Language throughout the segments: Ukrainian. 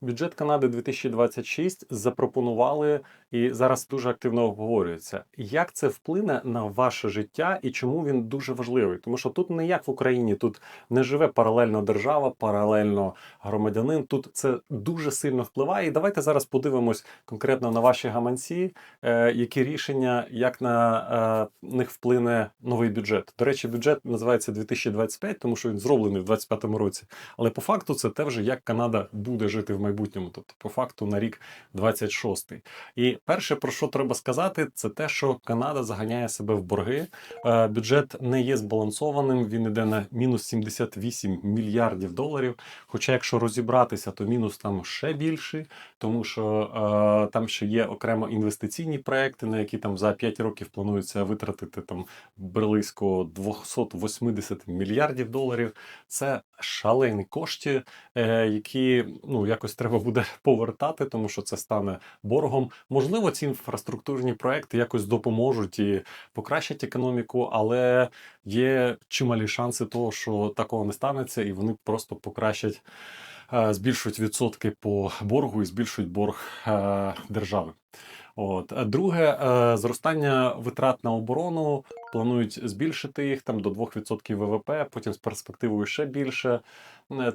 Бюджет Канади 2026 запропонували і зараз дуже активно обговорюється. Як це вплине на ваше життя і чому він дуже важливий? Тому що тут не як в Україні, тут не живе паралельно держава, паралельно громадянин. Тут це дуже сильно впливає. І давайте зараз подивимось конкретно на ваші гаманці, е, які рішення, як на е, них вплине новий бюджет. До речі, бюджет називається 2025, тому що він зроблений в 2025 році. Але по факту це те вже як Канада буде жити в майбутньому, тобто по факту на рік 26-й. І перше, про що треба сказати, це те, що Канада заганяє себе в борги. Е, Бюджет не є збалансованим. Він іде на мінус 78 мільярдів доларів. Хоча, якщо розібратися, то мінус там ще більший, тому що е, там ще є окремо інвестиційні проекти, на які там за 5 років планується витратити там близько 280 мільярдів доларів. Це шалені кошти, е, які ну якось треба буде повертати, тому що це стане боргом. Можливо, ці інфраструктурні проекти якось допоможуть і покращать економіку, але є чималі шанси того, що такого не станеться, і вони просто покращать. е, Збільшують відсотки по боргу і збільшують борг е, держави. От друге, е, зростання витрат на оборону планують збільшити їх там до 2% ВВП, потім з перспективою ще більше.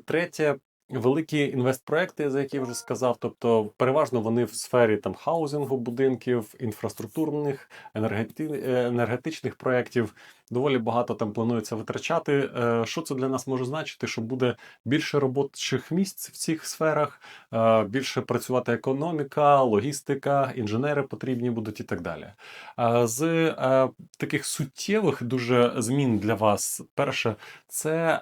Третє. Великі інвестпроекти, за які я вже сказав, тобто переважно вони в сфері там хаузингу, будинків, інфраструктурних, е, енергетичних проєктів. Доволі багато там планується витрачати. Е, Що це для нас може значити? Що буде більше робочих місць в цих сферах, е, більше працювати економіка, логістика, інженери потрібні будуть і так далі. Е, З таких суттєвих дуже змін для вас, перше, це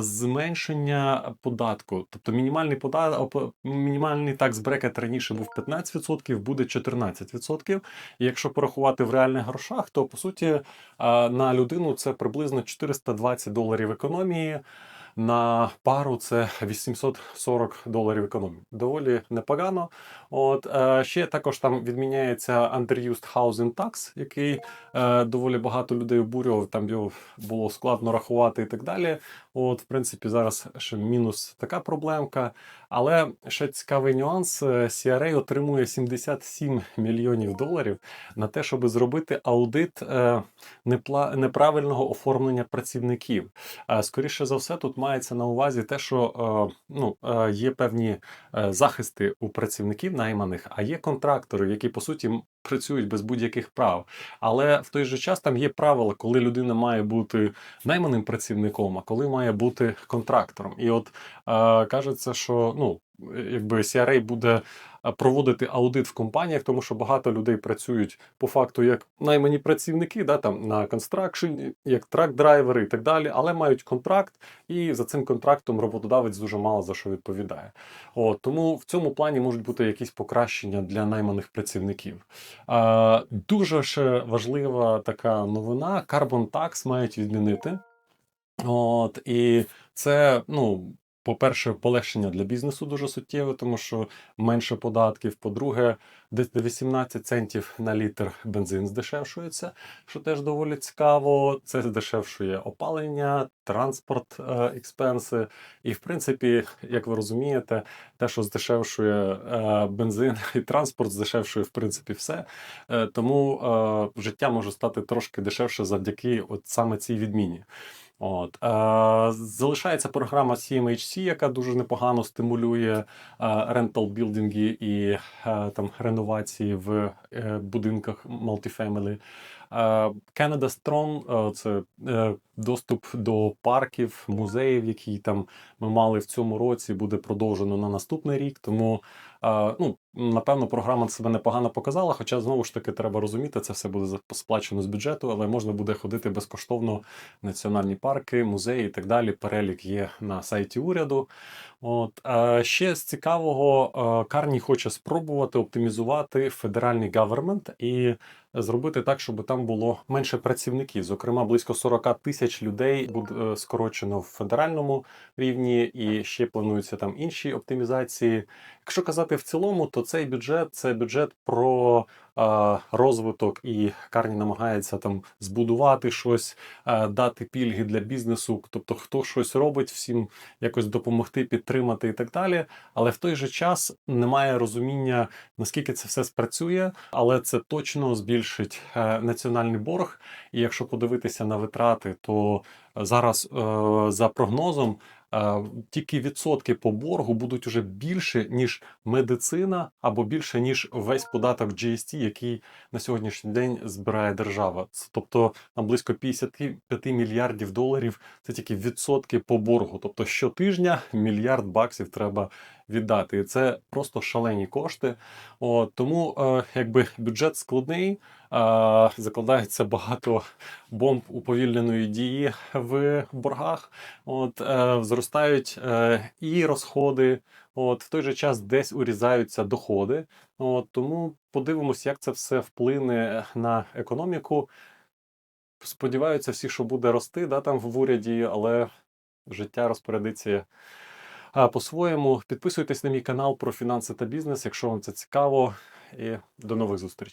зменшення податку. Тобто мінімальний податок, мінімальний такс брекет раніше був 15%, буде 14%. І якщо порахувати в реальних грошах, то по суті е, людину це приблизно 420 доларів економії. На пару це 840 доларів економії. Доволі непогано. От е, ще також там відміняється Underused Housing Tax, який е, доволі багато людей обурював. Там його було складно рахувати і так далі. От, в принципі, зараз ще мінус така проблемка. Але ще цікавий нюанс: е, CRA отримує 77 мільйонів доларів на те, щоб зробити аудит е, неправильного оформлення працівників. Е, Скоріше за все, тут мається на увазі те, що ну, є певні захисти у працівників найманих, а є контрактори, які по суті працюють без будь-яких прав. Але в той же час там є правила, коли людина має бути найманим працівником, а коли має бути контрактором. І от е, кажеться, що ну, якби CRA буде проводити аудит в компаніях, тому що багато людей працюють по факту як наймані працівники, да, там на констракшені, як трак-драйвери і так далі, але мають контракт, і за цим контрактом роботодавець дуже мало за що відповідає. От, тому в цьому плані можуть бути якісь покращення для найманих працівників. Е, дуже ще важлива така новина: Carbon Tax мають відмінити. От, і це, ну, по-перше, полегшення для бізнесу дуже суттєве, тому що менше податків. По-друге, десь до 18 центів на літр бензин здешевшується, що теж доволі цікаво. Це здешевшує опалення, транспорт, е, експенси. І, в принципі, як ви розумієте, те, що здешевшує е, бензин і транспорт, здешевшує в принципі все. Е, тому життя може стати трошки дешевше завдяки от саме цій відміні. От. Е, залишається програма CMHC, яка дуже непогано стимулює рентал білдинги і е, там реновації в е, будинках multifamily. Е, Canada Strong е, це е, доступ до парків, музеїв, які там ми мали в цьому році, буде продовжено на наступний рік. Тому ну, напевно, програма себе непогано показала. Хоча знову ж таки треба розуміти, це все буде сплачено з бюджету, але можна буде ходити безкоштовно в національні парки, музеї і так далі. Перелік є на сайті уряду. От ще з цікавого, Карні хоче спробувати оптимізувати федеральний government і зробити так, щоб там було менше працівників. Зокрема, близько 40 тисяч людей буде е, скорочено в федеральному рівні, і ще плануються там інші оптимізації. Якщо казати в цілому, то цей бюджет це бюджет про розвиток, і Карні намагається там збудувати щось, дати пільги для бізнесу. Тобто, хто щось робить, всім якось допомогти, підтримати і так далі. Але в той же час немає розуміння, наскільки це все спрацює, але це точно збільшить е, національний борг. І якщо подивитися на витрати, то зараз е, за прогнозом. е, Тільки відсотки по боргу будуть уже більше, ніж медицина, або більше, ніж весь податок GST, який на сьогоднішній день збирає держава. Тобто на близько 55 мільярдів доларів це тільки відсотки по боргу. Тобто щотижня мільярд баксів треба віддати. Це просто шалені кошти. От, тому е, якби бюджет складний, е, закладається багато бомб уповільненої дії в боргах. От е, зростають е, і розходи. От в той же час десь урізаються доходи. От тому подивимось, як це все вплине на економіку. Сподіваються всі, що буде рости, да, там в уряді, але життя розпорядиться по-своєму. Підписуйтесь на мій канал про фінанси та бізнес, якщо вам це цікаво. І до нових зустрічей.